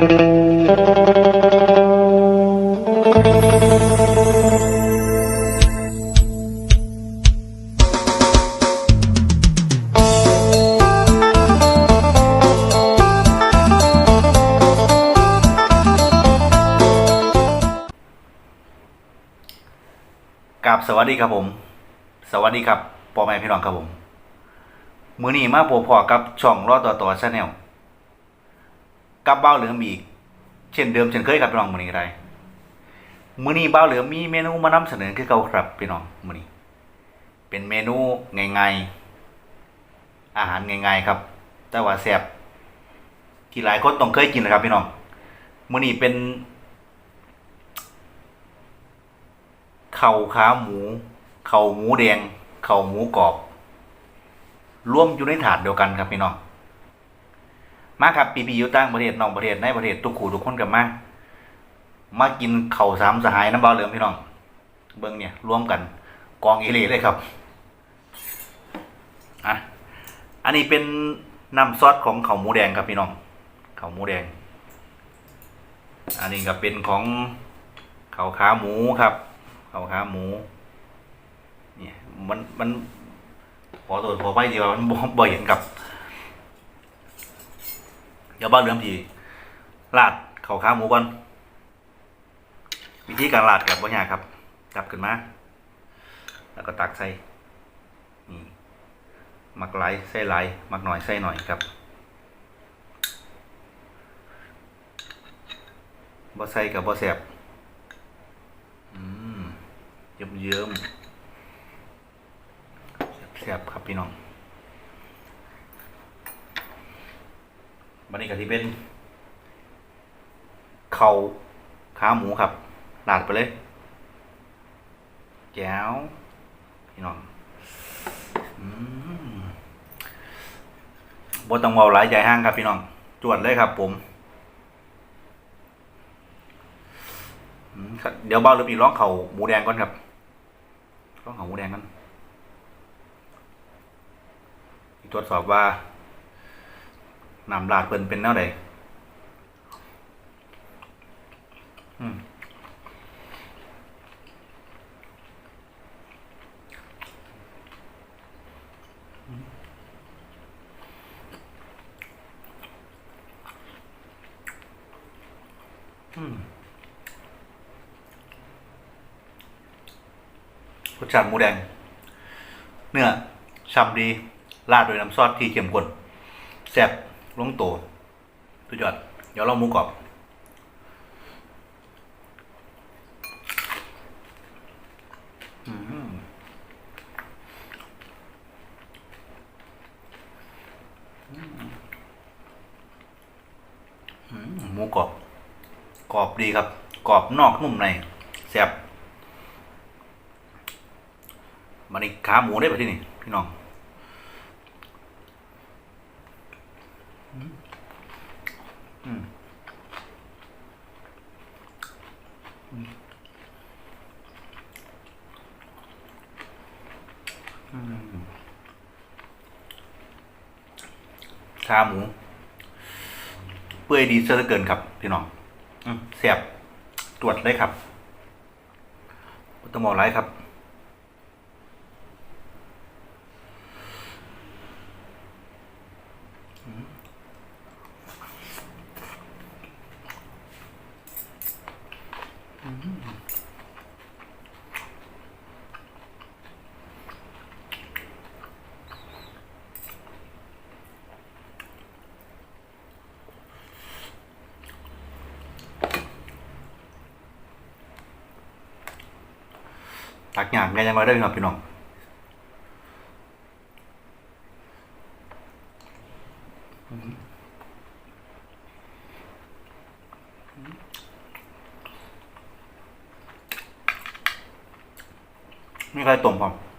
กับสวัสดีครับผม สวัสดีครับพ่อแม่พี่น้องครับผม มือนี้มาโพบพอกับช่องรอดต่อต่อชาแนล กับเบ้าเหลือมอีก เช่นเดิมเช่นเคยครับพี่น้องมือนี้ไรมือนี้เบ้าเหลือมมีเมนูมานำเสนอคือเก่าครับพี่น้องมือนี้ เป็นเมนูง่ายๆอาหารง่ายๆครับ แต่ว่าแซ่บที่หลายคนต้องเคยกินนะครับพี่น้องมือนี้เป็นเข่าขาหมู เข่าหมูแดง เข่าหมูกรอบ ร่วมอยู่ในถาดเดียวกันครับพี่น้อง มาครับปีปีอยู่ต่างประเทศนอกประเทศในประเทศทุกขู่ทุกคนกับมา มากินเข่าสามสหายน้ำเบาเหลืองพี่น้อง เบิ้งเนี่ยรวมกัน กองเอเล่เลยครับอะอันนี้เป็นน้ำซอสของเข่าหมูแดงครับพี่น้องเข่าหมูแดง อันนี้ก็เป็นของเข่าขาหมูครับเอาขาหมู เนี่ยมันมันขอตัวขอไปเดียวมันบ่บ่เห็นกับ เดี๋ยวบ้านเรื่องทีลาดเข่าขาหมูก่อนวิธีการลาดกับว่ายากครับ จับขึ้นมา แล้วก็ตักใส่นี่มักไหลใส่ไหลมักหน่อยใส่หน่อยครับบ่ใส่กับบ่แสบอืมเยิ้มเยิ้มๆแซ่บครับพี่น้อง บันนี้ก็ที่เป็นเข่าขาหมูครับลาดไปเลยแก้วพี่น้องอืมบต้องเบาหลายใจห้างครับพี่น้อง จวดเลยครับผมเดี๋ยวเบาหรือปีร้องเข่าหมูแดงก่อนครับร้องเข่าหมูแดงกันตรวจสอบว่า น้ำลาดเพิ่นเป็นแนวใดอืมอืมรสชาติหมูแดง เนื้อฉ่ำดีราดโดวยน้ำซอสที่เข้มข้นแซ่บ ลงตัวสุดยอด เดี๋ยวลองหมูกรอบอืมอืมหมูกรอบ กรอบดีครับ กรอบนอกนุ่มในแซ่บมันนี่ขาหมูได้ปะที่นี่พี่น้องอืมอืมอืมอืม ขาหมู เปื่อยดีเสียเหลือเกินครับ พี่น้องเสียบตรวจเลยครับตมองบอกไรครับ ตักอย่างกันยังไงได้ครับพี่น้องไม่ใครต้มผม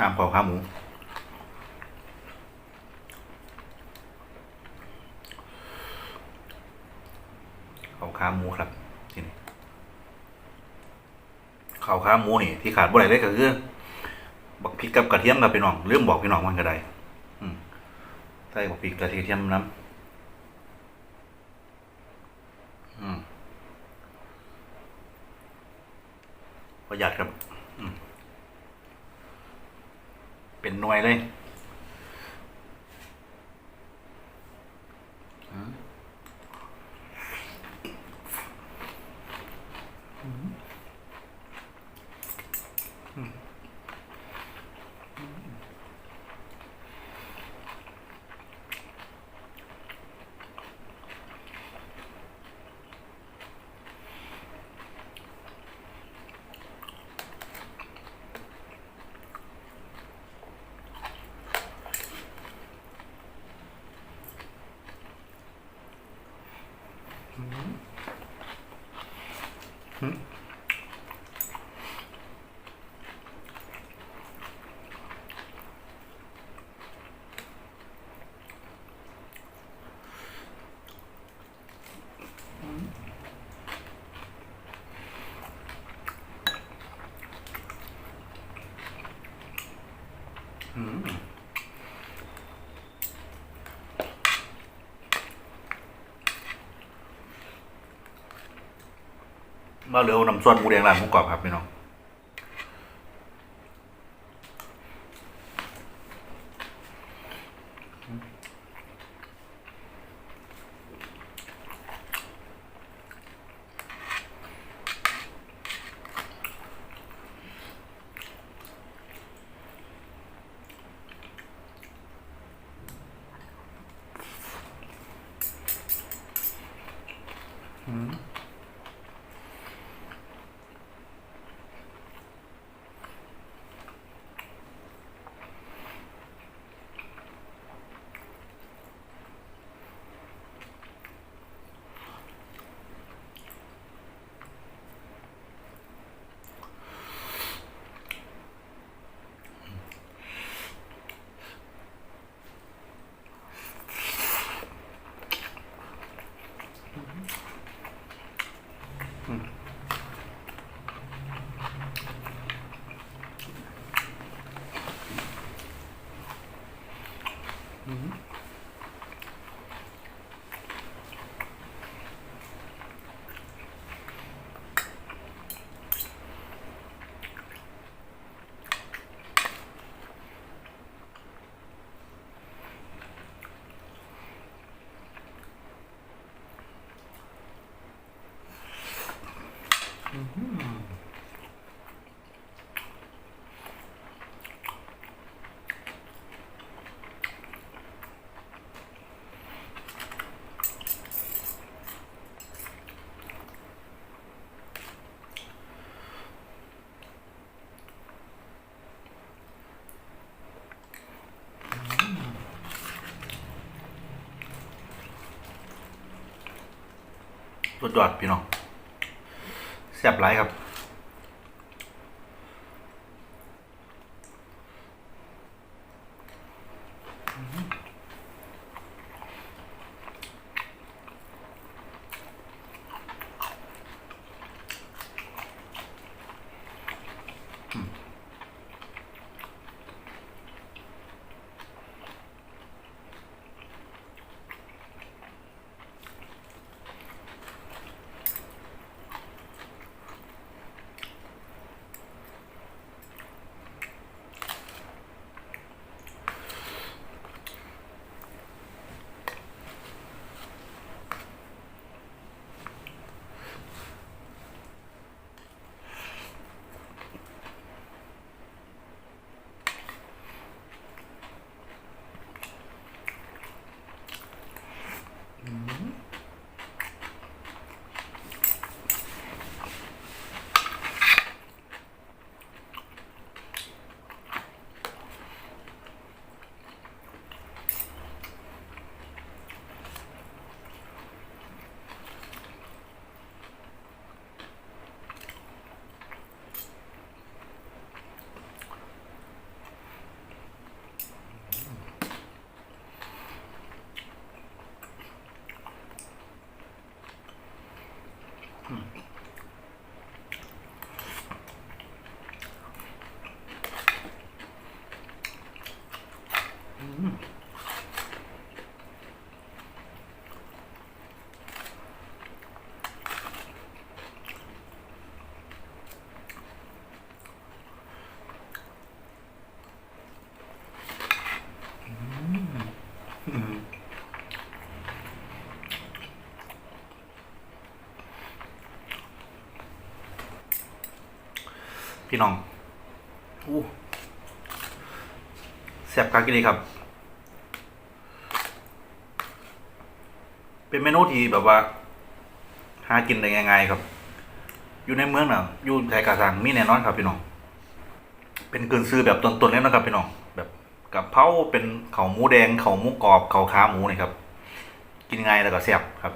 น้ำเผาขาหมูข้าขาหมูครับที่นี่ข้าวขาหมูนี่ที่ขาดบ่ได้เลยก็คือบักพริกกับกระเทียมครับพี่น้องลืมบอกพี่น้องมันก็ได้ใส่บักพริกกระเทียมน้ำอืมประหยัดครับ อืม เป็นหน่วยเลยม 음. 응? 응? มาเหลือน้ำส้นหมูแดงร้านหมูกรอบครับพี่น้อง รส ยอดพี่น้องแซ่บหลายครับ พี่น้องอู้แซ่บคักกินดีครับ เป็นเมนูที่แบบว่า หากินได้ง่ายๆครับ อยู่ในเมืองน่ะอยู่ไทยกาสังมีแน่นอนครับพี่น้อง เป็นกึ่นซื้อแบบต้นๆเลยนะครับพี่น้อง แบบกับเพราเป็นเข่าหมูแดงเข่าหมูกรอบเข่าขาหมูนี่ครับ กินง่ายแล้วก็แซ่บครับ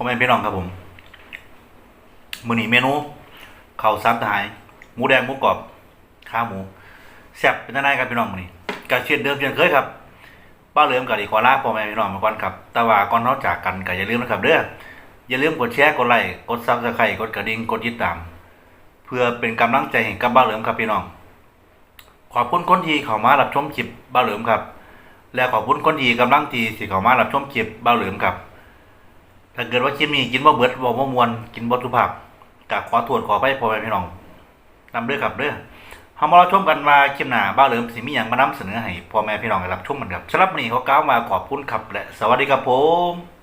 พ่อแม่พี่น้องครับผมมือนี้เมนูเข้าซับทหาย หมูแดงหมูกรอบข้าวหมูแซ่บเป็นยังไงครับพี่น้องมือนี้ก็เช่นเดิมเช่นเคยครับป้าเหลิมกับดีขอลาพ่อแม่พี่น้องมาก่อนครับแต่ว่าก่อนนอกจากกันก็อย่าลืมนะครับเด้ออย่าลืมกดแชร์กดไลค์กดซับสไครต์กดกระดิ่งกดติดตาม เพื่อเป็นกำลังใจให้กับบ้าเหลิมครับพี่น้อง ขอบคุณคนที่เข้ามารับชมคลิปบ้าเหลิมครับ และขอบคุณคนที่กำลังที่สิเข้ามารับชมคลิปบ้าเหลิมครับ ถ้าเกิดว่าคลิปนี้กินบ่เบิดบ่บ่มวนกินบ่สุภาพก็ขอถวนขออภัยพ่อแม่พี่น้องนำเรื่อครับเรื่อเฮามาเราชมกันมาคลิปหน้าบ้าเหลิมสิมีหยังมานำเสนอให้พ่อแม่พี่น้องได้รับชมกันครับสำหรับวันนี้ขอกล่าวมาขอบคุณครับและสวัสดีครับผม